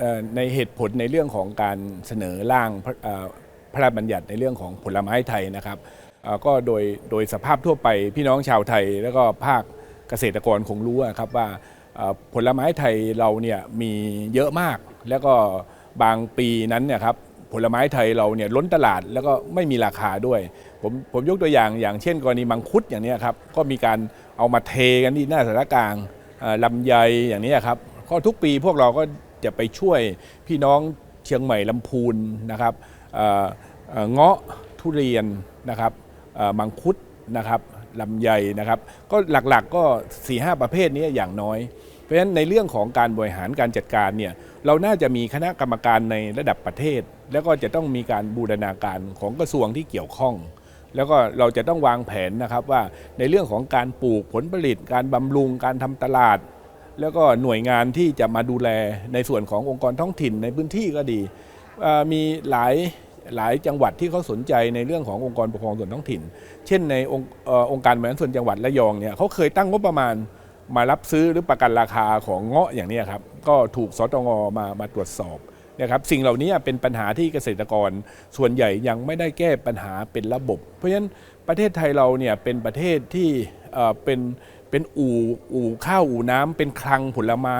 อในเหตุผลในเรื่องของการเสนอร่างพระราชบัญญัติในเรื่องของผลไม้ไทยนะครับก็โดยโดยสภาพทั่วไปพี่น้องชาวไทย แล้วก็ภาคเกษตรกรคงรู้อะครับว่าผลไม้ไทยเราเนี่ยมีเยอะมาก แล้วก็บางปีนั้นเนี่ยครับผลไม้ไทยเราเนี่ยล้นตลาดแล้วก็ไม่มีราคาด้วย ผมผมยกตัวอย่างอย่างเช่น กรณีมังคุดอย่างนี้ครับก็มีการเอามาเทกันที่หน้าสารกลางเอ่อลำไยอย่างนี้ครับก็ทุกปีพวกเราก็ จะไปช่วยพี่น้องเชียงใหม่ลำพูนนะครับเงาะทุเรียนนะครับมังคุดนะครับลำไยนะครับ ก็หลักๆก็4ีหประเภทนี้อย่างน้อย เพราะฉะนั้นในเรื่องของการบริหารการจัดการเนี่ยเราน่าจะมีคณะกรรมการในระดับประเทศ แล้วก็จะต้องมีการบูรณาการของกระทรวงที่เกี่ยวข้อง แล้วก็เราจะต้องวางแผนนะครับว่าในเรื่องของการปลูกผลผลิต การบำรุงการทำตลาด แล้วก็หน่วยงานที่จะมาดูแลในส่วนขององค์กรท้องถิ่นในพื้นที่ก็ดี มีหลายหลายจังหวัดที่เขาสนใจในเรื่องขององค์กรปกครองส่วนท้องถิ่น เช่นในองค์องค์การบริหารส่วนจังหวัดระยองเนี่ยเขาเคยตั้งงบประมาณมารับซื้อหรือประกันราคาของเงาะอย่างนี้ครับก็ถูกสตงมามาตรวจสอบนะครับสิ่งเหล่านี้เป็นปัญหาที่เกษตรกรส่วนใหญ่ยังไม่ได้แก้ปัญหาเป็นระบบ เพราะฉะนั้นประเทศไทยเราเนี่ยเป็นประเทศที่เป็น เป็นอู่อู่ข้าวอู่น้ำเป็นคลังผลไม้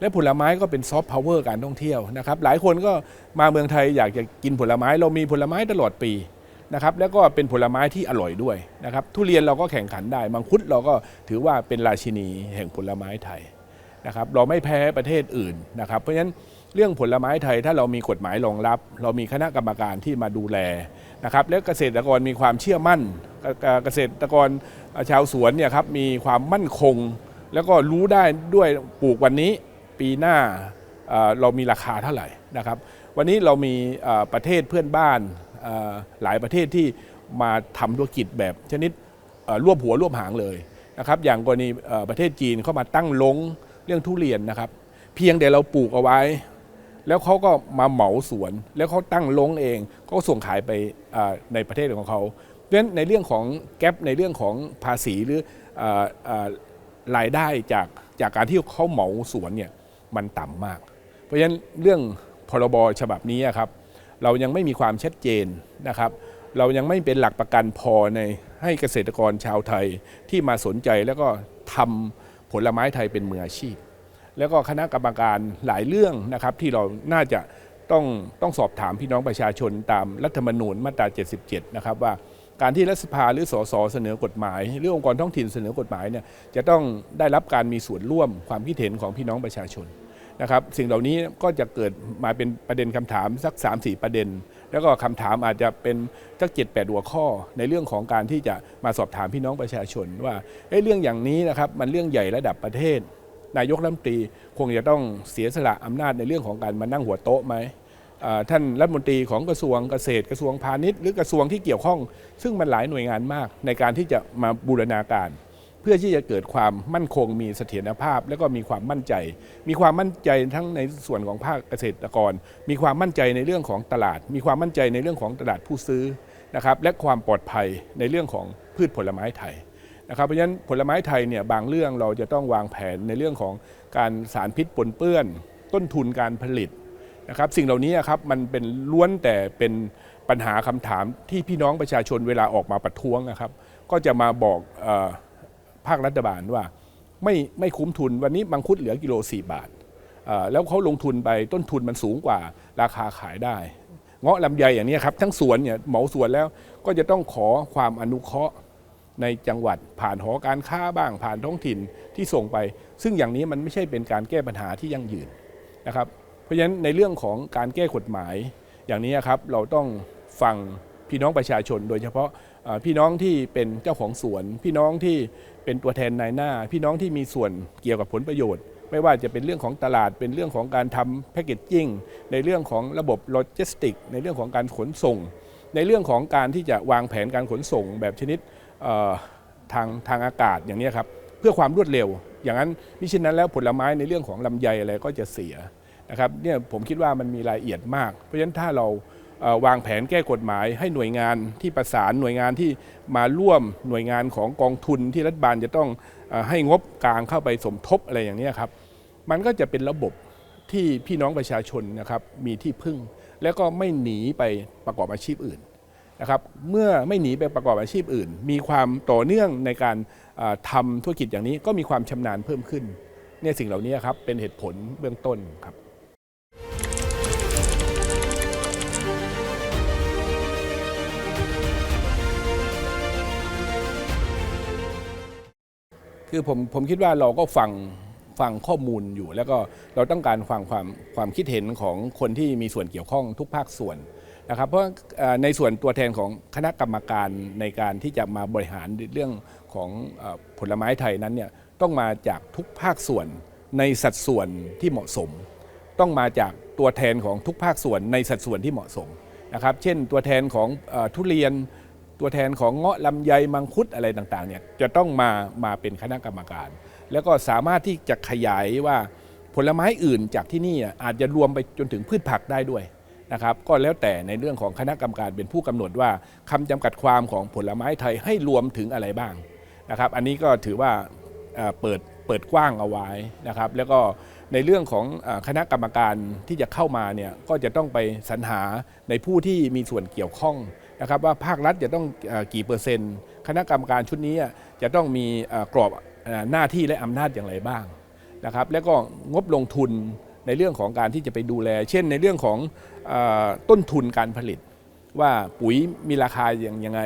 และผลไม้ก็เป็นซอฟต์พาวเวอร์การท่องเที่ยวนะครับหลายคนก็มาเมืองไทยอยากจะกินผลไม้เรามีผลไม้ตลอดปีนะครับแล้วก็เป็นผลไม้ที่อร่อยด้วยนะครับทุเรียนเราก็แข่งขันได้ มังคุดเราก็ถือว่าเป็นราชินีแห่งผลไม้ไทยนะครับเราไม่แพ้ประเทศอื่นนะครับเพราะฉะนั้น เรื่องผลไม้ไทยถ้าเรามีกฎหมายรองรับ เรามีคณะกรรมการที่มาดูแลนะครับและเกษตรกรมีความเชื่อมั่น เกษตรกรชาวสวนเนี่ยครับมีความมั่นคง แล้วก็รู้ได้ด้วยปลูกวันนี้ปีหน้าเรามีราคาเท่าไหร่นะครับวันนี้เรามีประเทศเพื่อนบ้านหลายประเทศที่มาทำธุรกิจแบบชนิดรวบหัวรวบหางเลยนะครับอย่างกรณีประเทศจีนเข้ามาตั้งลงเรื่องทุเรียนนะครับ เพียงแต่เราปลูกเอาไว้ แล้วเขาก็มาเหมาสวน แล้วเขาตั้งลงเองก็ส่งขายไปในประเทศของเขาเพราะฉะนั้นในเรื่องของแกลบในเรื่องของภาษีหรือรายได้จากจากการที่เขาเหมาสวนเนี่ยมันต่ำมาก เพราะฉะนั้นเรื่องพรบฉบับนี้ครับเรายังไม่มีความชัดเจนนะครับ เรายังไม่เป็นหลักประกันพอในให้เกษตรกรชาวไทยที่มาสนใจแล้วก็ทำผลไม้ไทยเป็นมืออาชีพ แล้วก็คณะกรรมการหลายเรื่องนะครับที่เราน่าจะต้องต้องสอบถามพี่น้องประชาชนตามรัฐธรรมนูญมาตรา 77 นะครับว่าการที่รัฐสภาหรือสสเสนอกฎหมาย หรือองค์กรท้องถิ่นเสนอกฎหมายเนี่ยจะต้องได้รับการมีส่วนร่วมความคิดเห็นของพี่น้องประชาชนนะครับสิ่งเหล่านี้ก็จะเกิดมาเป็นประเด็นคำถามสัก 3-4 ประเด็น แล้วก็คำถามอาจจะเป็นสักเจ็ดแปดหัวข้อ ในเรื่องของการที่จะมาสอบถามพี่น้องประชาชนว่าเเรื่องอย่างนี้นะครับมันเรื่องใหญ่ระดับประเทศ นายกรัฐมนตรีคงจะต้องเสียสละอำนาจในเรื่องของการมานั่งหัวโต๊ะไหมท่านรัฐมนตรีของกระทรวงเกษตรกระทรวงพาณิชย์หรือกระทรวงที่เกี่ยวข้อง ซึ่งมันหลายหน่วยงานมากในการที่จะมาบูรณาการ เพื่อที่จะเกิดความมั่นคงมีเสถียรภาพ แล้วก็มีความมั่นใจ มีความมั่นใจทั้งในส่วนของภาคเกษตรกร มีความมั่นใจในเรื่องของตลาด มีความมั่นใจในเรื่องของตลาดผู้ซื้อนะครับและความปลอดภัยในเรื่องของพืชผลไม้ไทย นะครับเพราะฉะนั้นผลไม้ไทยเนี่ยบางเรื่องเราจะต้องวางแผนในเรื่องของการสารพิษปนเปื้อน ต้นทุนการผลิตนะครับสิ่งเหล่านี้ครับมันเป็นล้วนแต่เป็นปัญหาคำถามที่พี่น้องประชาชนเวลาออกมาประท้วงนะครับ ก็จะมาบอกอภาครัฐบาลว่าไม่ไม่คุ้มทุนวันนี้มังคุดเหลือกิโล 4 บาท แล้วเขาลงทุนไปต้นทุนมันสูงกว่าราคาขายได้ เงาะลำไยอย่างนี้ครับ ทั้งสวนเนี่ยเหมาสวนแล้วก็จะต้องขอความอนุเคราะห์ ในจังหวัดผ่านหอการค้าบ้างผ่านท้องถิ่นที่ส่งไป ซึ่งอย่างนี้มันไม่ใช่เป็นการแก้ปัญหาที่ยั่งยืนนะครับเพราะฉะนั้นในเรื่องของการแก้กฎหมาย อย่างนี้ครับเราต้องฟังพี่น้องประชาชน โดยเฉพาะพี่น้องที่เป็นเจ้าของสวน พี่น้องที่เป็นตัวแทนนายหน้า พี่น้องที่มีส่วนเกี่ยวกับผลประโยชน์ ไม่ว่าจะเป็นเรื่องของตลาดเป็นเรื่องของการทำแพคเกจจิ้งในเรื่องของระบบโลจิสติก ในเรื่องของการขนส่ง ในเรื่องของการที่จะวางแผนการขนส่งแบบชนิด ทางทางอากาศอย่างนี้ครับเพื่อความรวดเร็ว อย่างนั้นมิฉะนั้นแล้วผลไม้ในเรื่องของลำไยอะไรก็จะเสียนะครับเนี่ยผมคิดว่ามันมีรายละเอียดมาก เพราะฉะนั้นถ้าเราวางแผนแก้กฎหมายให้หน่วยงานที่ประสานหน่วยงานที่มาร่วมหน่วยงานของกองทุนที่รัฐบาลจะต้องให้งบกลางเข้าไปสมทบอะไรอย่างนี้ครับ มันก็จะเป็นระบบที่พี่น้องประชาชนนะครับมีที่พึ่ง แล้วก็ไม่หนีไปประกอบอาชีพอื่น นะครับเมื่อไม่หนีไปประกอบอาชีพอื่น มีความต่อเนื่องในการอ่าทำธุรกิจอย่างนี้ก็มีความชำนาญเพิ่มขึ้นเนี่ยสิ่งเหล่านี้ครับเป็นเหตุผลเบื้องต้นครับคือผมผมคิดว่าเราก็ฟังฟังข้อมูลอยู่ แล้วก็เราต้องการฟังความความคิดเห็นของคนที่มีส่วนเกี่ยวข้องทุกภาคส่วน นะครับเพราะในส่วนตัวแทนของคณะกรรมการในการที่จะมาบริหารเรื่องของผลไม้ไทยนั้นเนี่ยต้องมาจากทุกภาคส่วนในสัดส่วนที่เหมาะสม ต้องมาจากตัวแทนของทุกภาคส่วนในสัดส่วนที่เหมาะสมนะครับ เช่นตัวแทนของอทุเรียน ตัวแทนของเงาะลำไยมังคุดอะไรต่างๆเนี่ยจะต้องมามาเป็นคณะกรรมการ แล้วก็สามารถที่จะขยายว่าผลไม้อื่นจากที่นี่อาจจะรวมไปจนถึงพืชผักได้ด้วย นะครับก็แล้วแต่ในเรื่องของคณะกรรมการเป็นผู้กำหนดว่าคำจำกัดความของผลไม้ไทยให้รวมถึงอะไรบ้างนะครับ อันนี้ก็ถือว่าเปิดเปิดกว้างเอาไว้นะครับ แล้วก็ในเรื่องของคณะกรรมการที่จะเข้ามาเนี่ยก็จะต้องไปสรรหาในผู้ที่มีส่วนเกี่ยวข้องนะครับ ว่าภาครัฐจะต้องกี่เปอร์เซ็นต์ คณะกรรมการชุดนี้จะต้องมีกรอบหน้าที่และอำนาจอย่างไรบ้างนะครับ แล้วก็งบลงทุน ในเรื่องของการที่จะไปดูแล เช่นในเรื่องของอต้นทุนการผลิต ว่าปุ๋ยมีราคาอย่างยังไง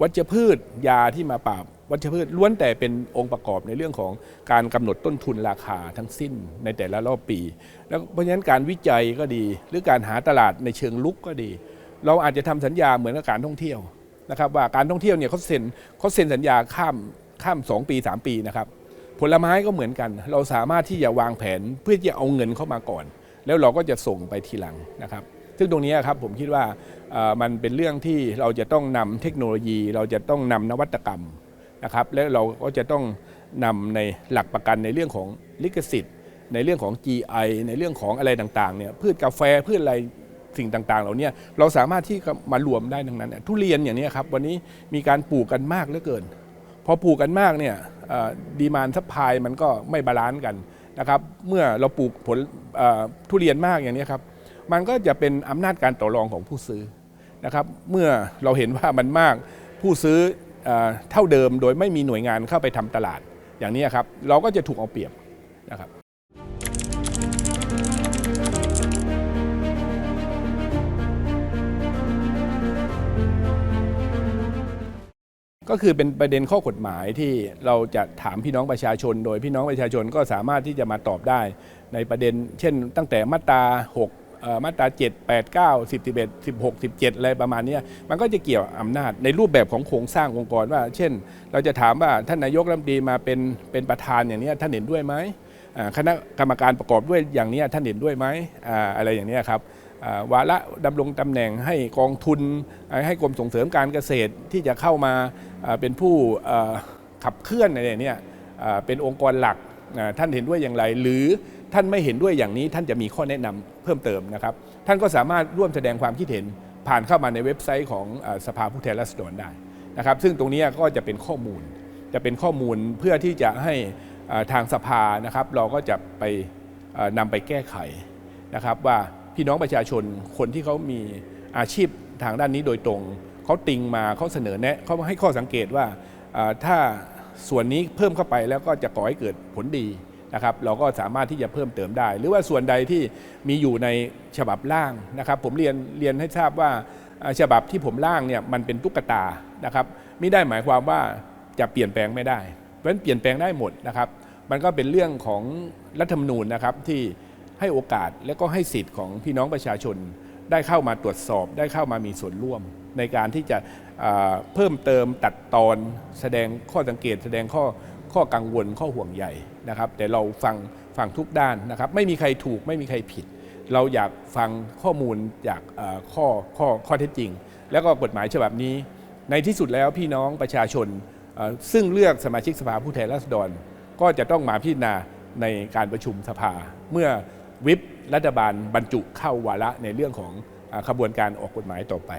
วัชพืชยาที่มาปราบวัชพืชล้วนแต่เป็นองค์ประกอบในเรื่องของการกำหนดต้นทุนราคาทั้งสิ้นในแต่ละรอบปี แล้วเพราะฉะนั้นการวิจัยก็ดี หรือการหาตลาดในเชิงลุกก็ดี เราอาจจะทำสัญญาเหมือนกับการท่องเที่ยวนะครับว่าการท่องเที่ยวเนี่ยเขาเซ็นเขาเซ็นสัญญาข้ามข้ามสองปี 3 ปีนะครับ ผลไม้ก็เหมือนกัน เราสามารถที่จะวางแผนเพื่อที่จะเอาเงินเข้ามาก่อน แล้วเราก็จะส่งไปทีหลังนะครับ ซึ่งตรงนี้ครับผมคิดว่ามันเป็นเรื่องที่เราจะต้องนำเทคโนโลยี เราจะต้องนำนวัตกรรมนะครับและเราก็จะต้องนำในหลักประกันในเรื่องของลิขสิทธิ์ ในเรื่องของ GI ในเรื่องของอะไรต่างๆเนี่ยพืชกาแฟพืชอะไรสิ่งต่างๆเหล่านี้เราสามารถที่จะมารวมได้ทั้งนั้น ทุเรียนอย่างนี้ครับวันนี้มีการปลูกกันมากเหลือเกิน พอปลูกกันมากเนี่ยดีมานซัพพลายมันก็ไม่บาลานซ์กันนะครับเมื่อเราปลูกผลทุเรียนมากอย่างนี้ครับมันก็จะเป็นอำนาจการต่อรองของผู้ซื้อนะครับเมื่อเราเห็นว่ามันมากผู้ซื้อเออเท่าเดิมโดยไม่มีหน่วยงานเข้าไปทำตลาดอย่างนี้ครับเราก็จะถูกเอาเปรียบนะครับ ก็คือเป็นประเด็นข้อกฎหมายที่เราจะถามพี่น้องประชาชน โดยพี่น้องประชาชนก็สามารถที่จะมาตอบได้ ในประเด็น เช่น ตั้งแต่มาตรา6มาตรา7 8 9 10 11 16 17 อะไรประมาณนี้มันก็จะเกี่ยวอำนาจในรูปแบบของโครงสร้างองค์กรว่า เช่น เราจะถามว่าท่านนายกรัฐมนตรีมาเป็นเป็นประธานอย่างนี้ท่านเห็นด้วยไหมคณะกรรมการประกอบด้วยอย่างนี้ท่านเห็นด้วยไหมออะไรอย่างนี้ครับวาระดำรงตำแหน่งให้กองทุนให้กรมส่งเสริมการเกษตรที่จะเข้ามา เป็นผู้ขับเคลื่อนอะไรเนี่ยเป็นองค์กรหลักท่านเห็นด้วยอย่างไร หรือท่านไม่เห็นด้วยอย่างนี้ท่านจะมีข้อแนะนำเพิ่มเติมนะครับ ท่านก็สามารถร่วมแสดงความคิดเห็นผ่านเข้ามาในเว็บไซต์ของสภาผู้แทนราษฎรได้นะครับซึ่งตรงนี้ก็จะเป็นข้อมูล จะเป็นข้อมูลเพื่อที่จะให้ทางสภานะครับ เราก็จะไปอ่านำไปแก้ไขนะครับ ว่าพี่น้องประชาชนคนที่เขามีอาชีพทางด้านนี้โดยตรง เขาติงมาเขาเสนอแนะเขาให้ข้อสังเกตว่าถ้าส่วนนี้เพิ่มเข้าไปแล้วก็จะก่อให้เกิดผลดีนะครับ เราก็สามารถที่จะเพิ่มเติมได้ หรือว่าส่วนใดที่มีอยู่ในฉบับร่างนะครับ ผมเรียนเรียนให้ทราบว่าอ่าฉบับที่ผมร่างเนี่ยมันเป็นตุ๊กตานะครับไม่ได้หมายความว่าจะเปลี่ยนแปลงไม่ได้เพราะฉะนั้นเปลี่ยนแปลงได้หมดนะครับมันก็เป็นเรื่องของรัฐธรรมนูญนะครับที่ให้โอกาสและก็ให้สิทธิ์ของพี่น้องประชาชนได้เข้ามาตรวจสอบ ได้เข้ามามีส่วนร่วม ในการที่จะเพิ่มเติมตัดตอนแสดงข้อสังเกต แสดงข้อข้อกังวลข้อห่วงใยนะครับ แต่เราฟังฟังทุกด้านนะครับ ไม่มีใครถูกไม่มีใครผิด เราอยากฟังข้อมูลจากข้อข้อข้อเท็จจริง แล้วก็กฎหมายฉบับนี้ ในที่สุดแล้วพี่น้องประชาชน ซึ่งเลือกสมาชิกสภาผู้แทนราษฎร ก็จะต้องมาพิจารณาในการประชุมสภา เมื่อวิปรัฐบาลบรรจุเข้าวาระในเรื่องของขบวนการออกกฎหมายต่อไป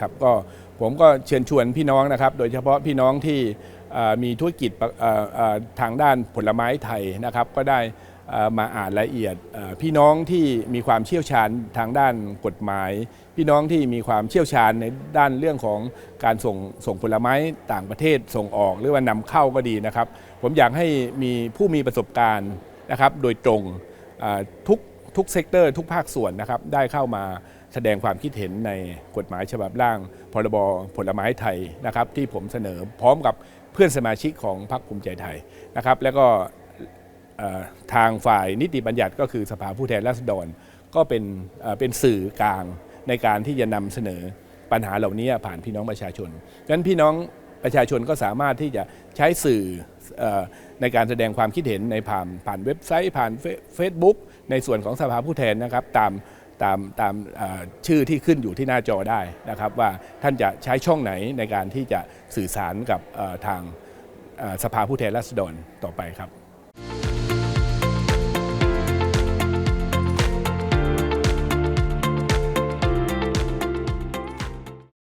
ครับก็ผมก็เชิญชวนพี่น้องนะครับ โดยเฉพาะพี่น้องที่มีธุรกิจทางด้านผลไม้ไทยนะครับ ก็ได้มาอ่านละเอียดพี่น้องที่มีความเชี่ยวชาญทางด้านกฎหมาย พี่น้องที่มีความเชี่ยวชาญในด้านเรื่องของการส่งส่งผลไม้ต่างประเทศส่งออกหรือว่านำเข้าก็ดีนะครับ ผมอยากให้มีผู้มีประสบการณ์นะครับ โดยตรงทุก ทุกเซกเตอร์ทุกภาคส่วนนะครับได้เข้ามาแสดงความคิดเห็นในกฎหมายฉบับร่าง พรบผลไม้ไทยนะครับที่ผมเสนอพร้อมกับเพื่อนสมาชิกของพรรคภูมิใจไทยนะครับแล้วก็ทางฝ่ายนิติบัญญัติก็คือสภาผู้แทนราษฎร ก็เป็นเป็นสื่อกลางในการที่จะนำเสนอปัญหาเหล่านี้ผ่านพี่น้องประชาชนดังนั้นพี่น้อง ประชาชนก็สามารถที่จะใช้สื่ออในการแสดงความคิดเห็นในผ่านผ่านเว็บไซต์ผ่านเฟซบุ๊กในส่วนของสภาผู้แทนนะครับตามตามตามชื่อที่ขึ้นอยู่ที่หน้าจอได้นะครับว่าท่านจะใช้ช่องไหนในการที่จะสื่อสารกับทางสภาผู้แทนราษฎรต่อไปครับ